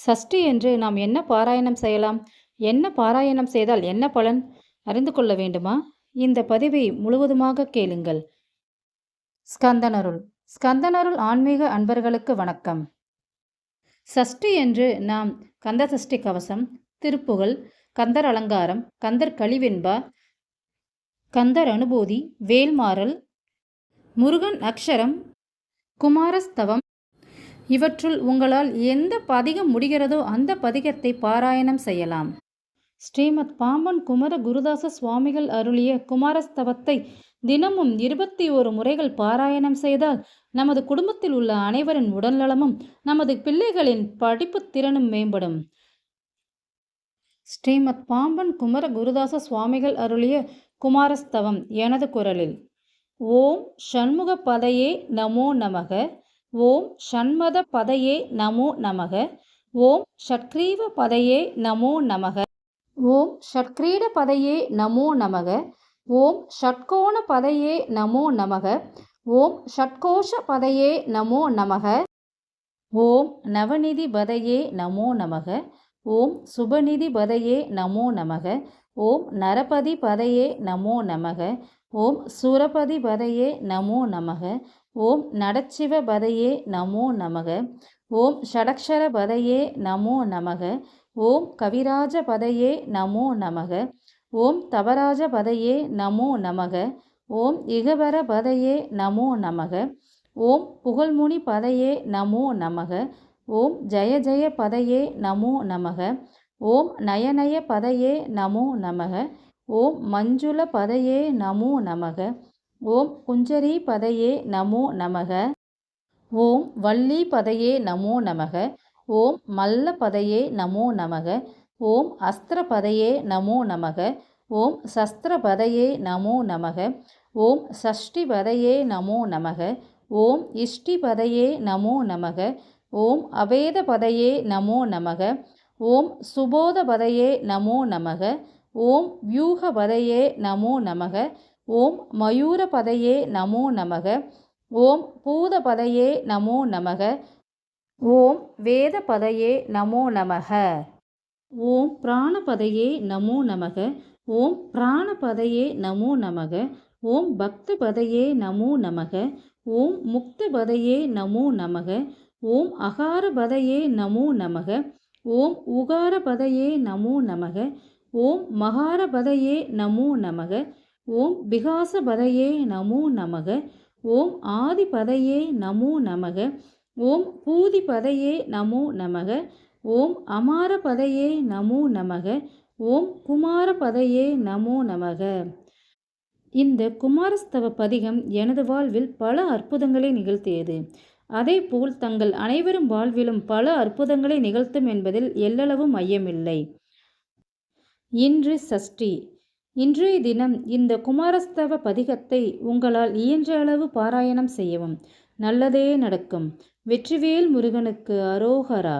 சஷ்டி என்று நாம் என்ன பாராயணம் செய்யலாம்? என்ன பாராயணம் செய்தால் என்ன பலன்? அறிந்து கொள்ள வேண்டுமா? இந்த பதிவை முழுவதுமாக கேளுங்கள். ஸ்கந்தனருள். ஸ்கந்தனருள் ஆன்மீக அன்பர்களுக்கு வணக்கம். சஷ்டி என்று நாம் கந்த சஷ்டி கவசம் திருப்புகழ் கந்தர் அலங்காரம் கந்தர் கழிவென்பா கந்தர் அனுபூதி வேல்மாறல் முருகன் அக்ஷரம் குமாரஸ்தவம் இவற்றுள் உங்களால் எந்த பதிகம் முடிகிறதோ அந்த பதிகத்தை பாராயணம் செய்யலாம். ஸ்ரீமத் பாம்பன் குமர குருதாச சுவாமிகள் அருளிய குமாரஸ்தவத்தை தினமும் இருபத்தி ஒரு முறைகள் பாராயணம் செய்தால் நமது குடும்பத்தில் உள்ள அனைவரின் உடல்நலமும் நமது பிள்ளைகளின் படிப்புத் திறனும் மேம்படும். ஸ்ரீமத் பாம்பன் குமர குருதாச சுவாமிகள் அருளிய குமாரஸ்தவம் எனது குரலில் ஓம் ஷண்முக பதையே நமோ நமக ஓம் ஷண்மத பதையே நமோ நமக. ஓம் ஷட்கிரீவ பதையே நமோ நமக. ஓம் ஷட்கிரீட பதையே நமோ நமக. ஓம் ஷட்கோண பதையே நமோ நமக. ஓம் ஷட்கோஷ பதையே நமோ நமக. ஓம் நவநிதி பதையே நமோ நமக. ஓம் சுபநிதி பதையே நமோ நமக. ஓம் நரபதி பதையே நமோ நமக. ஓம் சுரபதி பதையே நமோ நமக. ஓம் நடச்சிவ பதையே நமோ நமக. ஓம் ஷடக்ஷர பதையே நமோ நமக. ஓம் கவிராஜ பதையே நமோ நமக. ஓம் தவராஜ பதையே நமோ நமக. ஓம் இகவர பதையே நமோ நமக. ஓம் புகழ்முனி பதையே நமோ நமக. ஓம் ஜய ஜய பதையே நமோ நமக. ஓம் நயநய பதையே நமோ நமக. ஓம் மஞ்சுள பதையே நமோ நமக ஓம் குஞ்சரி பதையே நமோ நமக ஓம் வள்ளி பதையே நமோ நமக ஓம் மல்ல பதையே நமோ நமக ஓம் அஸ்திர பதையே நமோ நமக ஓம் சஸ்திர பதையே நமோ நமக ஓம் சஷ்டி பதையே நமோ நமக ஓம் இஷ்டி பதையே நமோ நமக ஓம் அவேத பதையே நமோ நமக ஓம் சுபோத பதையே நமோ நமக ஓம் வியூகபதையே நமோ நமக ஓம் மயூரபதையே நமோ நமக ஓம் பூதபதையே நமோ நமக ஓம் வேதபதையே நமோ நமக ஓம் பிராணபதையே நமோ நமக ஓம் பிராணபதையே நமோ நமக ஓம் பக்தபதையே நமோ நமக ஓம் முக்தபதையே நமோ நமக ஓம் அகாரபதையே நமோ நமக ஓம் உகாரபதையே நமோ நமக ஓம் மகாரபதையே நமோ நமக. ஓம் பிகாசபதையே நமோ நமக. ஓம் ஆதிபதையே நமோ நமக. ஓம் பூதிபதையே நமோ நமக. ஓம் அமார பதையே நமோ நமக. ஓம் குமாரபதையே நமோ நமக. இந்த குமாரஸ்தவ பதிகம் எனது வாழ்வில் பல அற்புதங்களை நிகழ்த்தியது. அதேபோல் தங்கள் அனைவரும் வாழ்விலும் பல அற்புதங்களை நிகழ்த்தும் என்பதில் எல்லளவும் ஐயமில்லை. இன்று சஷ்டி. இன்றைய தினம் இந்த குமாரஸ்தவ பதிகத்தை உங்களால் இயன்ற அளவு பாராயணம் செய்யவும். நல்லதே நடக்கும். வெற்றிவேல் முருகனுக்கு அரோகரா.